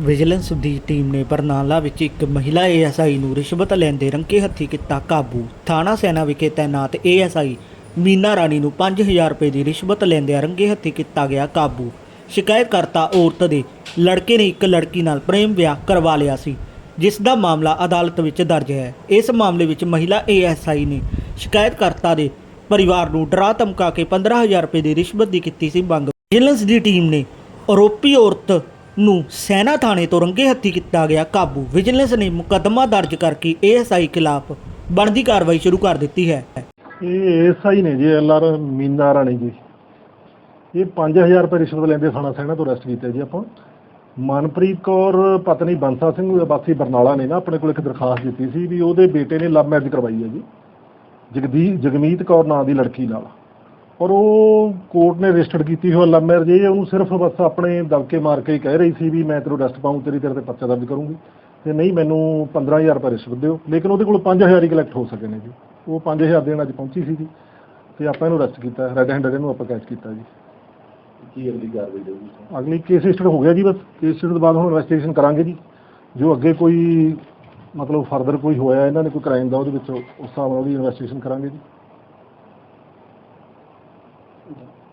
Vigilance ਦੀ team ਨੇ ਬਰਨਾਲਾ ਵਿੱਚ ਇੱਕ ਮਹਿਲਾ ਏਐਸਆਈ ਨੂੰ ਰਿਸ਼ਵਤ ਲੈਂਦੇ ਰੰਗੇ ਹੱਥੀ ਕੀਤਾ ਕਾਬੂ। ਥਾਣਾ ਸੈਨਾ ਵਿਖੇ ਤੈਨਾਤ ਏਐਸਆਈ ਮੀਨਾ ਰਾਣੀ ਨੂੰ 5000 ਰੁਪਏ ਦੀ ਰਿਸ਼ਵਤ ਲੈਂਦਿਆਂ ਰੰਗੇ ਹੱਥੀ ਕੀਤਾ ਗਿਆ ਕਾਬੂ। ਸ਼ਿਕਾਇਤਕਰਤਾ ਔਰਤ ਦੇ ਲੜਕੇ ਨੇ ਇੱਕ ਲੜਕੀ ਨਾਲ ਪ੍ਰੇਮ ਵਿਆਹ ਕਰਵਾ ਲਿਆ ਸੀ, ਜਿਸ ਦਾ ਮਾਮਲਾ ਅਦਾਲਤ ਵਿੱਚ ਦਰਜ ਹੈ। ਇਸ ਮਾਮਲੇ ਵਿੱਚ ਮਹਿਲਾ ਏਐਸਆਈ ਨੇ ਸ਼ਿਕਾਇਤਕਰਤਾ ਦੇ ਪਰਿਵਾਰ ਨੂੰ ਡਰਾ ਧਮਕਾ ਕੇ 15000 ਰੁਪਏ ਦੀ ਰਿਸ਼ਵਤ ਦੀ ਕੀਤੀ ਸੀ ਮੰਗ। ਵਿਜੀਲੈਂਸ ਦੀ ਟੀਮ ਨੇ ਆਰੋਪੀ ਔਰਤ ਨੂੰ ਸੈਨਾ ਥਾਣੇ ਤੋਂ ਰੰਗੇ ਹੱਥੀ ਕੀਤਾ ਗਿਆ ਕਾਬੂ। ਵਿਜੀਲੈਂਸ ਨੇ ਮੁਕੱਦਮਾ ਦਰਜ ਕਰਕੇ ਏਐਸਆਈ ਖਿਲਾਫ ਬਣਦੀ ਕਾਰਵਾਈ ਸ਼ੁਰੂ ਕਰ ਦਿੱਤੀ ਹੈ। ਇਹ ਐਸਆਈ ਨੇ ਜੀ, ਐਲਆਰ ਮੀਨਾ ਰਾਣੀ ਜੀ। ਇਹ 5000 ਰੁਪਏ ਰਿਸ਼ਵਤ ਲੈਂਦੇ ਥਾਣਾ ਸੈਣਾ ਤੋਂ ਅਰੈਸਟ ਕੀਤੇ ਜੀ ਆਪਾਂ। ਮਨਪ੍ਰੀਤ ਕੌਰ, ਪਤਨੀ ਬੰਸਾ ਸਿੰਘ ਵਾਸੀ ਬਰਨਾਲਾ ਨੇ ਨਾ ਆਪਣੇ ਕੋਲ ਇੱਕ ਦਰਖਾਸਤ ਦਿੱਤੀ ਸੀ ਵੀ ਉਹਦੇ ਬੇਟੇ ਨੇ ਲਵ ਮੈਰਿਜ ਕਰਵਾਈ ਹੈ ਜੀ। ਜਗਦੀ, ਜਗਮੀਤ ਕੌਰ ਨਾਂ ਦੀ ਲੜਕੀ ਨਾਲ। ਔਰ ਉਹ ਕੋਰਟ ਨੇ ਰਜਿਸਟਰਡ ਕੀਤੀ ਹੋਈ ਲਵ ਮੈਰਿਜ ਇਹ ਉਹਨੂੰ ਸਿਰਫ ਬਸ ਆਪਣੇ ਦਬਕੇ ਮਾਰ ਕੇ ਹੀ ਕਹਿ ਰਹੀ ਸੀ ਵੀ ਮੈਂ ਤੈਨੂੰ ਅਰੈਸਟ ਪਾਉਂ ਤੇਰੀ ਤੇਰੇ ਤੇ ਪਰਚਾ ਦਰਜ ਕਰੂੰਗੀ। ਤੇ ਨਹੀਂ ਮੈਨੂੰ 15000 ਰੁਪਏ ਰਿਸ਼ਵਤ ਦਿਓ। ਲੇਕਿਨ ਉਹਦੇ ਕੋਲ 5000 ਹੀ ਕਲੈਕਟ ਹੋ ਸਕੇ ਨੇ ਜੀ। ਉਹ 5000 ਦੇਣ ਅੱਜ ਪਹੁੰਚੀ ਸੀ ਜੀ ਤੇ ਆਪਾਂ ਇਹਨੂੰ ਅਰੈਸਟ ਕੀਤਾ। ਰੈੱਡ ਹੈਂਡਡ ਇਹਨੂੰ ਆਪਾਂ ਕੈਚ ਕੀਤਾ ਜੀ। ਕੀ ਅਗਲੀ ਕਾਰਵਾਈ ਹੋਊਗੀ? ਅਗਲੀ ਕੇਸ ਰਜਿਸਟਰ ਹੋ ਗਿਆ ਜੀ ਬਸ। ਕੇਸ ਰਜਿਸਟਰ ਤੋਂ ਬਾਅਦ ਹੁਣ ਇਨਵੈਸਟੀਗੇਸ਼ਨ ਕਰਾਂਗੇ ਜੀ। ਜੋ ਅੱਗੇ ਕੋਈ ਮਤਲਬ ਫਰਦਰ ਕੋਈ ਹੋਇਆ ਇਹਨਾਂ ਨੇ ਕੋਈ ਕ੍ਰਾਈਮ ਦਾ ਉਹਦੇ ਵਿੱਚ ਉਸ ਹਿਸਾਬ ਨਾਲ ਉਹਦੀ ਇਨਵੈਸਟੀਗੇਸ਼ਨ ਕਰਾਂਗੇ ਜੀ। No.